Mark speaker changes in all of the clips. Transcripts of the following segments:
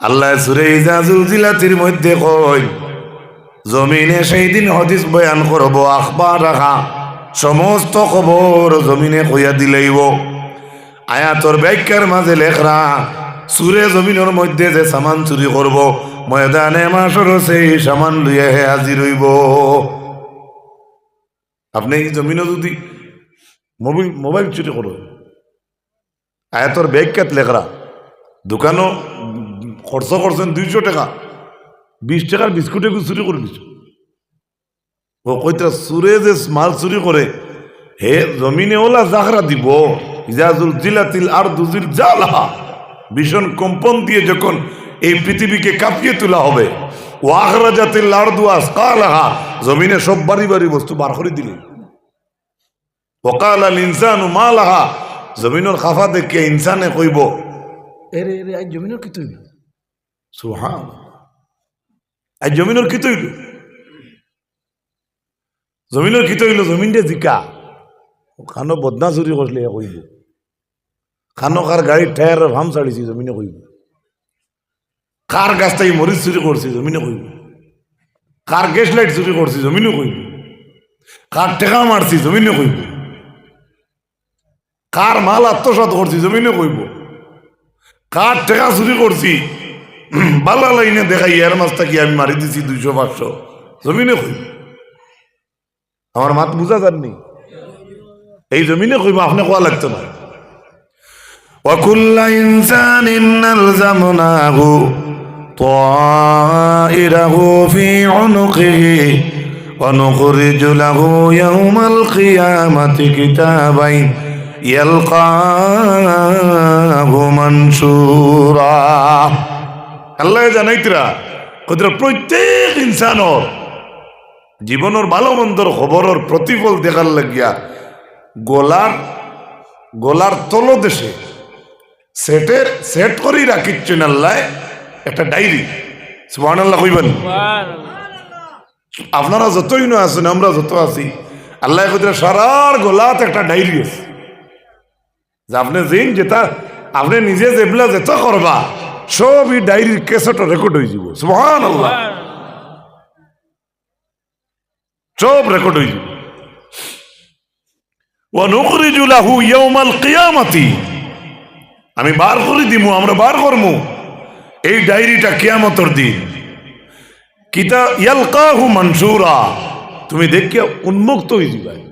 Speaker 1: আল্লাহ সুরেজাতির মধ্যে কই সমস্ত খবর জমিনে কইয়া দিলেইব আয়াতর ব্যাখ্যার মাঝে লেখরা, সুরে জমিনের মধ্যে যে সামান চুরি করব, ময়দানে মাসর সেই সামান লইয়া হে হাজির আপনি জমিনও যদি মোবাইল মোবাইল চুরি করো আয়াতর ব্যাখ্যাত লেখরা? দোকানও খরচ করছেন দুইশো টাকা। বিশ টাকার বিস্কুটে চুরি করে দিছ ও কইতা সুরে যে মাল চুরি করে, হে জমিনে ওলা জাগরা দিব। ইজাজুল জিলাতিল আর দুজিল জালাহা ভীষণ কম্পন দিয়ে যখন এই পৃথিবীকে কাঁপিয়ে তোলা হবে, ও আখরা জাতিল আর দুয়াস কালাহা জমিনে সব বাড়ি বাড়ি বস্তু বার করে দিলে ওকাল আল ইনসান মালাহা। জমিনের খাফা দেখে ইনসানে কইব। এরে এরে আজ জমিনের কি তৈল সুহান আজ জমিনের কি তৈল জমিনের কি তৈল জমিনটা জিকা। খানো বদনা চুরি করলে কইব। খানো কার গাড়ির টায়ার ভাম ছাড়িছি জমিনে কইব। কার গাছটাই মরিচ চুরি করছি জমিনে কইব। কার গ্যাস লাইট চুরি করছি জমিনে কইব। কার টেকা মারছি জমিনে কইব। কার মাল আত্মসাত করছি জমিনে কইব কার টেকা চুরি করছি বালা লাইনে দেখাই এর মাছটা কি আমি মারি দিছি দুইশো পাঁচশো জমিনে কইব আমার মাত বুঝা যাননি এই জমিনে কইব আপনি কোয়া লাগতো না وكل إنسان ألزمناه طائره في عنقه ونخرج له يوم القيامة كتابا ইয়ালকাহু মানসুরা। আল্লাহ জানাইতরা কুদরা প্রত্যেক ইনসানর জীবনের ভালো মন্দর খবরের প্রতিফল দেখার লাগিয়া গোলার গোলার তলদেশে সেটের, সেট করি রাখিচ্ছেন আল্লাহ একটা ডায়েরি। সুবাহ আল্লাহ কইবেন। আপনারা যতই না আছেন, আমরা যত আছি, আল্লাহ কুদরা সারার গোলাতে একটা ডায়েরি আছে। যে আপনি যেন যেটা আপনি নিজে যেগুলা যেত করবা সব এই ডায়েরির কেসেট রেকর্ড হয়ে যাব সুবহান আল্লাহ সব রেকর্ড হয়ে যাব ونخرج له يوم القيامة আমি বার করে দিমু আমরা বার করমু এই ডায়েরিটা কিয়ামতর দিন কিতা ইয়ালকাহু মানসুরা তুমি দেখিয়া উন্মুক্ত হয়ে যাবে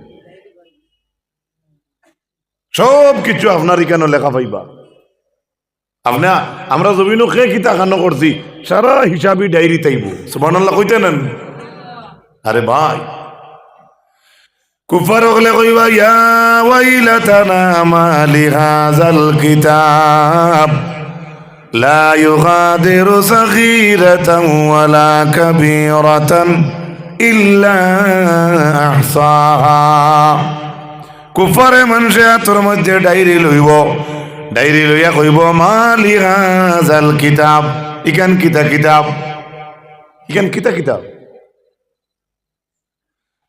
Speaker 1: সব কিছু আপনার এখানে লেখা পাইবা? আপনি, আমরা জমিনও খেয়ে কিতা খানো করছি, সারা হিসাবই ডায়েরি তাইব। সুবহানাল্লাহ, কইতে নেন। আরে ভাই কুফার হলে কইবা, ইয়া ওয়াইলাতানা, মা লিহাযাল কিতাব, লা ইউগাদিরু সাগীরাতান ওয়ালা কাবীরাতান ইল্লা আহসাহা। কুফারে মানুষে তোর মধ্যে ডায়েরি লইব। ডায়েরি লইয়া কইব মা লিহাযাল কিতাব। ইকান কিতা কিতাব? ইকান কিতা কিতাব?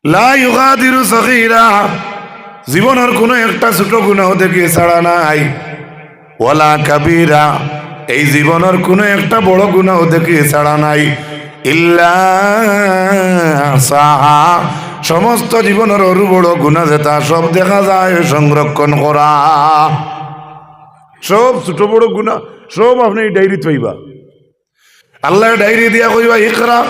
Speaker 1: লা ইউগাদিরু সগীরা। জীবনের কোনো একটা ছোট গুনাহ থেকে ছাড়া নাই। ওয়ালা কাবীরা। এই জীবনের কোনো একটা বড় গুনাহ থেকে ছাড়া নাই। ইল্লা সাহা। সমস্ত জীবনের অরু বড় গুণা যেটা, সব দেখা যায় সংরক্ষণ করা। সব ছোট বড় গুণা, সব আপনি ডায়েরি পাইবা। আল্লাহ ডায়েরি দিয়া কইবা, ইকরা,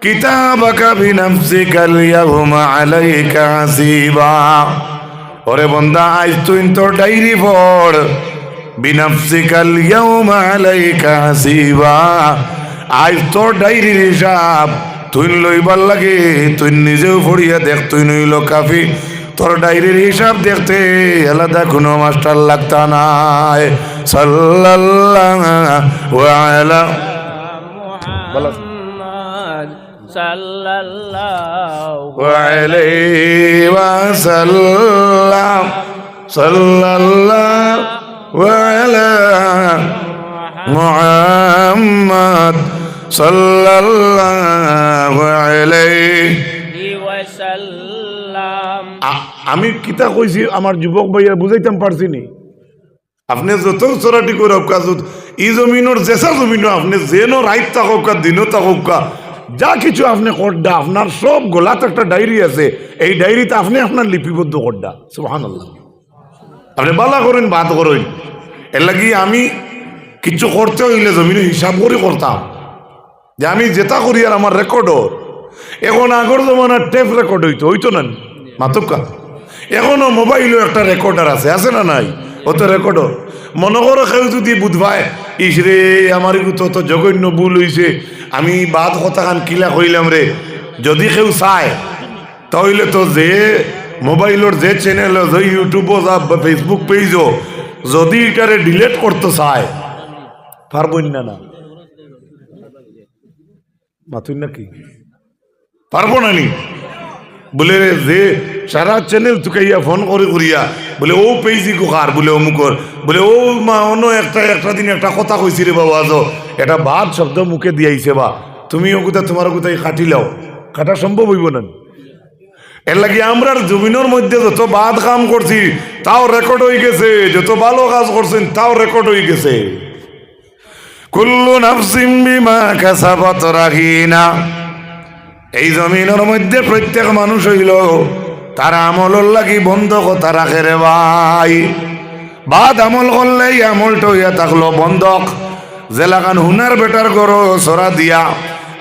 Speaker 1: কিতাবাক বিনাফসিকা আল-ইয়াওমা আলাইকা হাসিবা। ওরে বন্দা, আজ তুই তোর ডায়েরি পড়। বিনাফসিকা আল-ইয়াওমা আলাইকা হাসিবা। আজ তোর ডায়েরির হিসাব তুই লইবার লাগে তুই নিজেও পড়িয়া দেখ তুই নইল কাফি। তোর ডায়ের হিসাব দেখতে আলাদা কোনো মাস্টার লাগতা নাই।
Speaker 2: সাল্লাহ صلى الله
Speaker 1: عليه
Speaker 2: وسلم
Speaker 1: আ- আমি কিতা কইছি আমার যুবক ভাইয়া বুঝাইতাম পারছি নি আপনি যত চরাটি করে হোকা ই জমিনের জেসা জমিনও আপনি যেন রাইত থাকা দিনও থাকা যা কিছু আপনি করডা আপনার সব গোলাত একটা ডায়েরি আছে এই ডায়েরিতে আপনি আপনার লিপিবদ্ধ করডা সুহান আপনি বালা করেন বাদ করেন এর লাগি আমি কিছু করতে হইলে জমিনে হিসাব করে করতাম যে আমি যেটা করি আর আমার রেকর্ডও এখন আগর জমানার টেপ রেকর্ড হইতো হইতো না মাতকা এখনও মোবাইলও একটা রেকর্ডার আছে আছে না নাই? ও তো রেকর্ডও মনে করো কেউ যদি বুধবাই ইসরে আমার তো তো জঘন্য ভুল হইছে, আমি বাদ কথা খান কিলা কইলাম রে। যদি কেউ চায়, তাহলে তো যে মোবাইলের যে চ্যানেল যে ইউটিউবও যা ফেসবুক পেজও যদি এটারে ডিলেট করতে চায় পারবই না না। মাতুই নাকি? পারব না নি। বলে যে সারা চ্যানেল তুকাইয়া ফোন করে করিয়া, বলে ও পেয়েছি কোকার, বলে অমুকর বলে ও মা, অন্য একটা একটা দিন একটা কথা কইছি রে বাবা, আজ। এটা বাদ শব্দ মুখে দিয়াইছে বা। তুমি ও কোথায় তোমার কোথায় কাটি লাও। কাটা সম্ভব হইব না এর লাগি আমরা জমিনের মধ্যে যত বাদ কাম করছি, তাও রেকর্ড হয়ে গেছে, যত ভালো কাজ করছেন, তাও রেকর্ড হয়ে গেছে। কুল্লু নাফসিম বিমা কাসাবাত রাহিনা এই জমিনের মধ্যে প্রত্যেক মানুষ হইল, তার আমলের লাগি বন্ধ কথা রাখে রে ভাই। বাদ আমল করলে এই আমলটা হইয়া থাকল বন্ধক। জেলাখান হুনার বেটার করো সরা দিয়া।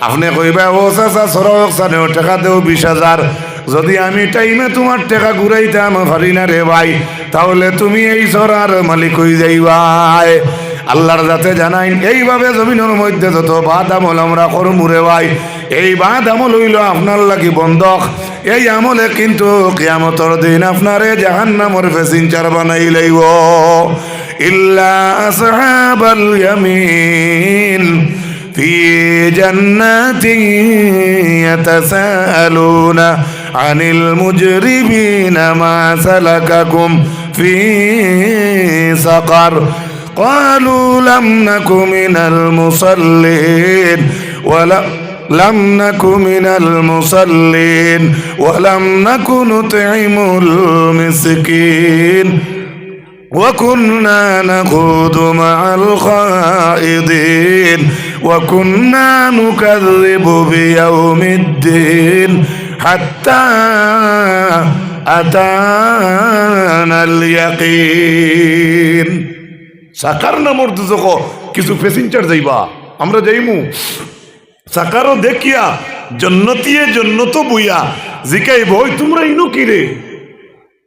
Speaker 1: আপনি কইবা, ও চাচা, সরা ওখানে টাকা দেও বিশ হাজার। যদি আমি টাইমে তোমার টাকা ঘুরাইতাম পারি না রে ভাই, তাহলে তুমি এই সরার মালিক হয়ে যাইবাই। আল্লাহর যাতে জানাইন, এইভাবে জমিনের মধ্যে যত বাদ আমল আমরা করমুরে ভাই, এই বাদ আমল হইল আপনার লাগি বন্ধক। এই আমলে কিন্তু কেয়ামতর দিন আপনারে জাহান নামর ফেসিন চার বানাই লাইব। ইল্লা আসহাবাল ফি জান্নাতি ফি قالوا لم نك من المصلين ولا لم نك من المصلين ولم نك نطعم المسكين وكنا نخوض مع الخائضين وكنا نكذب بيوم الدين حتى أتانا اليقين. সাকার নামর দুজক কিছু প্যাসেঞ্জার যাইবা, আমরা যাইমু। সাকারও দেখিয়া, জন্নতিয়ে জন্নত বুইয়া, জিকাইব, ওই তোমরা ইনো কি রে?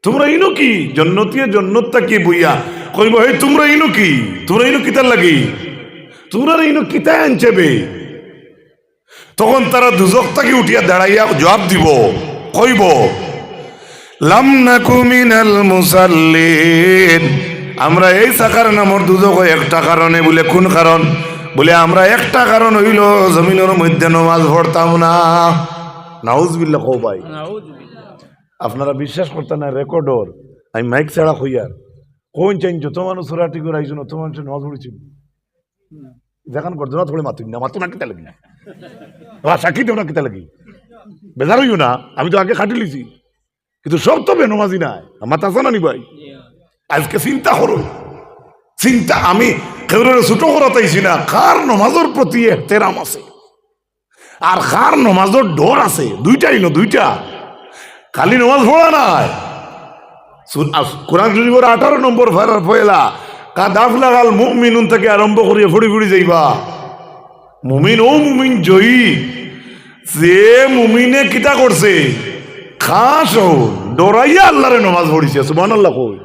Speaker 1: তোমরা ইনো কি? জন্নতিয়ে জন্নতটা কি বইয়া? কইব হে তোমরা ইনো কি? তোমরা ইনো কিতার লাগি? তোমরা ইনো কিতায় আনছে বে? তখন তারা দুজক তাকে উঠিয়া দাঁড়াইয়া জবাব দিব, কইব, লাম নাকু মিনাল মুসাল্লিন আমরা এই সাকার নামর দুজক একটা কারণে বলে কোন কারণ? বলে আমরা একটা কারণ হইল জমিনের মধ্যে নমাজ পড়তাম না। নাউজবিল্লা কও ভাই। আপনারা বিশ্বাস করতেন না রেকর্ডর। আমি মাইক ছাড়া হইয়ার কোন চাইন যত মানুষ রাটি করে আইসুন অত মানুষ নজ পড়েছিল দেখান গর্জনা থোড়ে মাতুন না মাতু না কিতা লাগি বা সাক্ষী দেও না কিতা লাগি। বেজার হইও না আমি তো আগে খাটি লিছি। কিন্তু সব তো বেনমাজি নাই। আমার তাছা না নি ভাই? আজকে চিন্তা করো। চিন্তা আমি কেউরে ছোট করাতাইছি না কার নমাজের প্রতি তেরাম আছে। আর কার নমাজের ডর আছে, দুইটাই ন, দুইটা। খালি নমাজ পড়া নাই। কোরআন শরীফের আঠারো নম্বর ফেরার ফয়লা কা দাফ লাগাল মুমিনুন থেকে আরম্ভ করিয়া ফুড়ি ফুড়ি যাইবা। মুমিন ও মুমিন, জয়ী। যে মুমিনে কিতা করছে খাস ডরাইয়া আল্লাহরে নমাজ পড়িছে সুমান আল্লাহ কই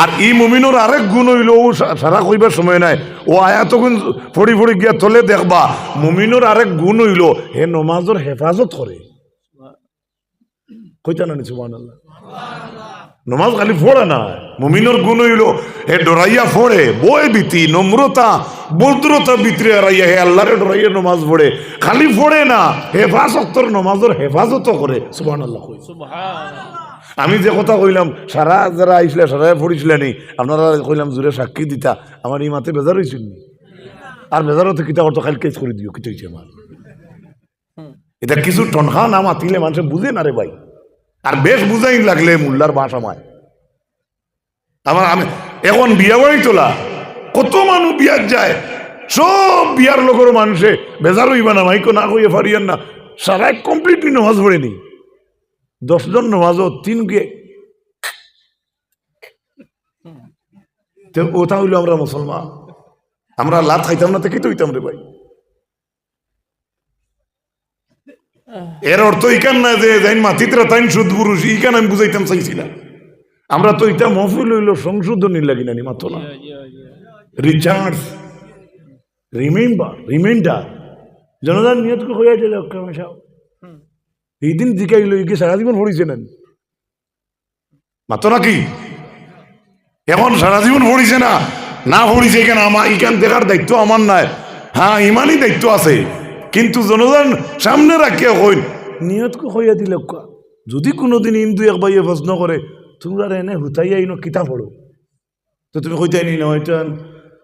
Speaker 1: আর ই মুমিনোর আরেক গুণ হইল, ও সারা কইবার সময় নাই। ও আয়া তখন ফড়ি ফড়ি গিয়া তোলে দেখবা, মুমিনোর আরেক গুণ হইল, হে নমাজর হেফাজত করে। কইতা না সুবান আল্লাহ নমাজ খালি ফোড়ে না। মুমিনোর গুণ হইল হে ডরাইয়া ফোড়ে বয় বিতি নম্রতা বদ্রতা ভিতরে হারাইয়া হে আল্লাহরে ডরাইয়া নমাজ পড়ে। খালি ফোড়ে না হেফাজতর নমাজের হেফাজত করে। সুবান আল্লাহ আমি যে কথা কইলাম সারা যারা আইসলে সারা পড়িছিলেন আপনারা কইলাম জোরে সাক্ষী দিতা আমার এই মাতে বেজার হয়েছিল নি? আর বেজারও তো কিতা করতো খালি কেস করে দিও কিতা হয়েছে আমার? এটা কিছু টনখা না মাতিলে মানুষ বুঝে না রে ভাই। আর বেশ বুঝাই লাগলে মুল্লার বাস আমার আমি এখন বিয়া বাড়ি তোলা, কত মানুষ বিয়ার যায়, সব বিয়ার লোকের মানুষে বেজার হইবা না, মাইকো না কইয়ে পারিয়ান না। সারা কমপ্লিটলি নামাজ পড়েনি দশজন নামাজও তিন গিয়ে তো ওটা হইল আমরা মুসলমান। আমরা লাভ খাইতাম না, তো হইতাম রে ভাই। এর অর্থ ইকান না যে যাইন মাতিতরা তাইন সুদ পুরুষ ইকান আমি বুঝাইতাম চাইছিলাম। আমরা তো এটা মহফিল হইল সংশোধনী লাগি নানি মাত্র না। রিচার্জ রিমেম্বার রিমাইন্ডার জনতার নিয়তকে হইয়াছিল ক্রমশাও এই দিন জিকাইল কি সারা জীবন পড়িছে না মাত্র নাকি? এখন সারা জীবন পড়িছে না। না পড়িছে এখানে আমার এখান দেখার দায়িত্ব আমার নাই। হ্যাঁ ইমানই দায়িত্ব আছে। কিন্তু জনগণ সামনে রাখিয়া হইন নিয়তকে হইয়া দিলে কা। যদি কোনোদিন ইন্দু এক বাইয়ে প্রশ্ন করে তোমরা এনে হুতাইয়া ইনো কিতা পড়ো তো তুমি হইতাই নি না হইতান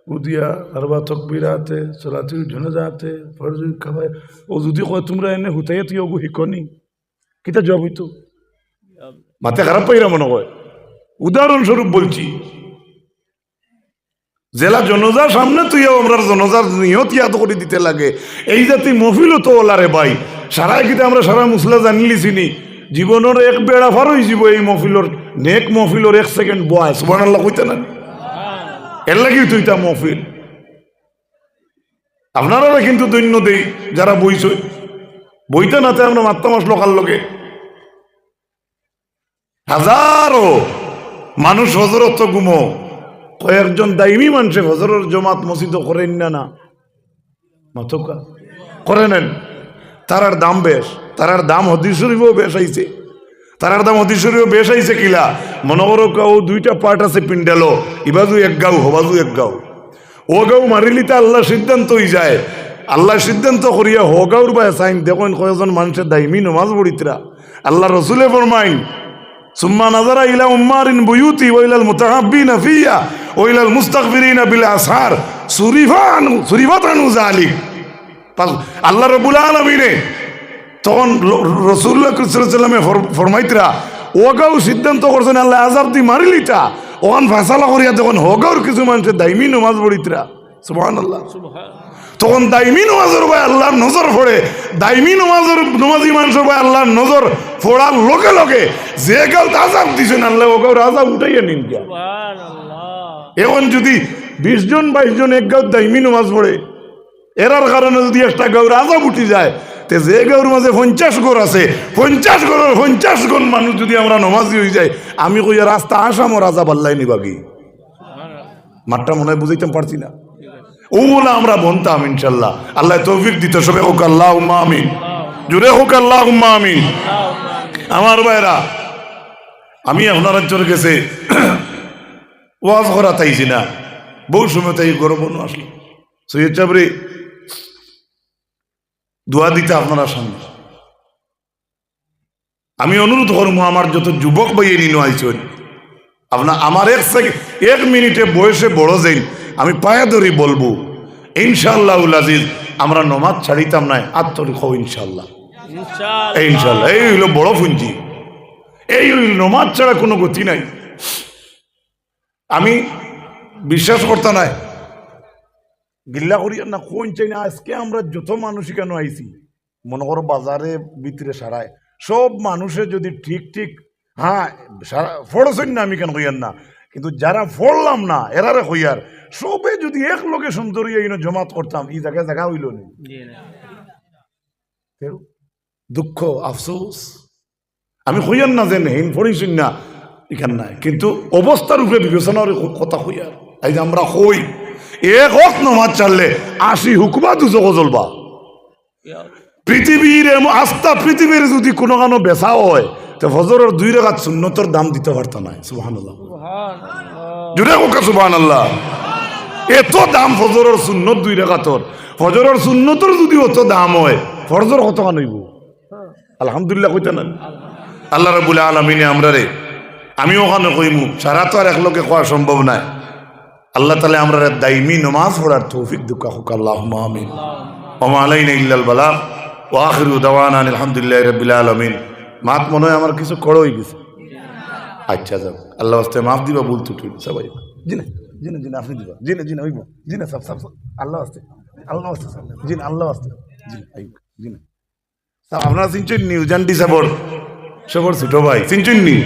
Speaker 1: উদিয়া আরবা তকবিরাতে চলাতি ঝনজাতে ফরজ খাবাই ও যদি কয় তোমরা এনে হুতাইয়া তুই ওগু শিকনি। কিতা জবাব হইতো? মাথা খারাপ পাইরা মনে হয় উদাহরণস্বরূপ বলছি জেলা জনজার সামনে তুই আমরা জনজার নিয়ত ইয়াদ করে দিতে লাগে। এই জাতি মফিল তো ওলারে ভাই। সারা কিতে আমরা সারা মুসলা জানিলি চিনি জীবনের এক বেড়া ফার হয়ে যাব এই মফিলর, নেক মফিলর এক সেকেন্ড বয় সুবান আল্লাহ কইতে না। এর লাগি তুই তা মফিল। আপনারা কিন্তু দৈন্য দেই, যারা বইছ বইতে নাতে আমরা মাত্রা মাস লোকাল লোকে হাজারো মানুষ হজরত গুমো। কয়েকজন দাইমি মানুষে হজরের জমাত মসজিদ করেন না না? মাথকা করে নেন। তারার দাম বেশ। তারার দাম হদিশরীফও বেশ আইছে। তারার দাম হদিশরীফও বেশ আইছে কিলা। মনে করো কাউ দুইটা পার্ট আছে পিন্ডালো, ইবাজু এক গাও হবাজু এক গাও ও গাও মারিলিতে আল্লাহ সিদ্ধান্ত হয়ে যায়। আল্লাহ সিদ্ধান্ত করিয়া হ গাউর বা সাইন। দেখেন কয়েকজন মানুষের দাইমি নমাজ পড়িতরা। আল্লাহ রসুলে ফরমাইন সুম্মা নাজারা ইলা উম্মারিন বুয়ুতি ওইলাল মুতাহাব্বিনা ফিয়া ওইলাল মুস্তাগফিরিনা বিল আসহার সুরিফানু, সুরিফাতানু জালিক আল্লাহ রবুল তখন রসুল্লাহ কৃষ্ণসাল্লামে ফরমাইতরা, ওগাও সিদ্ধান্ত করছেন, আল্লাহ আজাব দি মারিলিতা। ওখান ফাঁসালা করিয়া তখন হগাওর কিছু মানুষের দাইমি নমাজ পড়িতরা। সুবাহ আল্লাহ তখন দাইমি নমাজের ভাই আল্লাহর নজর পড়ে। দাইমি নমাজের নমাজি মানুষের ভাই আল্লাহর নজর পড়ার লগে লগে যে গাল আজাব দিছেন আল্লাহ ও গাও আজাব উঠাইয়া নিন এখন যদি বিশ জন বাইশ জন এক গাঁও দাইমি নমাজ পড়ে এরার কারণে যদি একটা গাঁর আজাব উঠি যায় তে যে গাঁর মাঝে পঞ্চাশ গড় আছে পঞ্চাশ গড়ের পঞ্চাশ গণ মানুষ যদি আমরা নমাজি হয়ে যায় আমি কইয়া রাস্তা আসামর আজাব আল্লাহ নিবাগি। মাঠটা মনে হয় বুঝাইতে পারছি না। ওগুলা আমরা বনতাম, ইনশাল্লাহ। আল্লাহ তৌফিক দিতে সবে হোক আল্লাহ আমিন। জুড়ে হোক আল্লাহ আমিন। আমার ভাইরা, আমি আপনার অঞ্চল গেছে ওয়াজ করা তাইছি না। বহু সময় তাই গরম আসলো। সৈয়দ চাবরি দোয়া দিতে আপনারা সামনে। আমি অনুরোধ করব, আমার যত যুবক ভাইয়ে নিনো আইছেন, আপনার আমার এক সেকেন্ড এক মিনিটে বয়সে বড় যাই আমি পায়ে ধরি বলব ইনশাল্লাহ আজিজ আমরা নমাজ ছাড়িতাম না আত্মরি খাও ইনশাল্লাহ এই ইনশাল্লাহ এই হইল বড় পুঞ্জি এই হইল নমাজ ছাড়া কোনো গতি নাই। আমি বিশ্বাস করতে নাই গিল্লা করি না কোন চাই না আজকে আমরা যত মানুষ কেন আইছি মনে করো বাজারে ভিতরে সারায় সব মানুষের যদি ঠিক ঠিক হ্যাঁ সারা ফড়ছেন না আমি কেন কইয়ার না। কিন্তু যারা ফড়লাম না এরারে হইয়ার। সবে যদি এক লোকে সুন্দরী এই জমাত করতাম এই জায়গায় জায়গা হইল না। দুঃখ আফসোস। আমি হইয়ার না যেন হেন পড়িছেন না এখান নাই। কিন্তু অবস্থার উপরে বিবেচনার কথা হইয়ার। এই যে আমরা হই। এক হক নমাজ চাললে আশি হুকমা দুজক জ্বলবা পৃথিবীর আস্থা পৃথিবীর যদি কোনো কানো বেচা হয় তো দুই রেখাত সুন্নতর দাম দিতে পারত না সুবাহান সুবাহান আল্লাহ এত দাম ফজরের সুন্নত দুই রেখাতর। ফজরের সুন্নতর যদি অত দাম হয় ফজর কত কান আলহামদুলিল্লাহ কইতে না। আল্লাহ রবুল আলমিনে আমরা রে আমি ওখানে কইমু, সারা তো আর একলোকে কোয়া সম্ভব নাই। আল্লাহ তালে আমরা দাইমি নমাজ পড়ার তৌফিক দুঃখা হোক আল্লাহ আমিন। ওমা আলাইনা ইল্লাল বালাগ। ওয়া আখিরু দাওয়ানা আলহামদুলিল্লাহি রাব্বিল আলামিন। মাত মনে হয় আমার কিছু হয়ে গেছে। আচ্ছা যাও আল্লাহ আস্তে মাফ দিবা তো ঠিক সবাই জিনে জিনে জিনে, আপনি দিবা। জিনে জিনে, হইব। জিনে, সব সব। আল্লাহ আস্তে আল্লাহ আস্তে। জিনে, আল্লাহ আস্তে জিনে আইব জিনে। আপনারা চিনছেন নি? উজান ডিসাবর সবর ছোট ভাই। চিনছেন নি?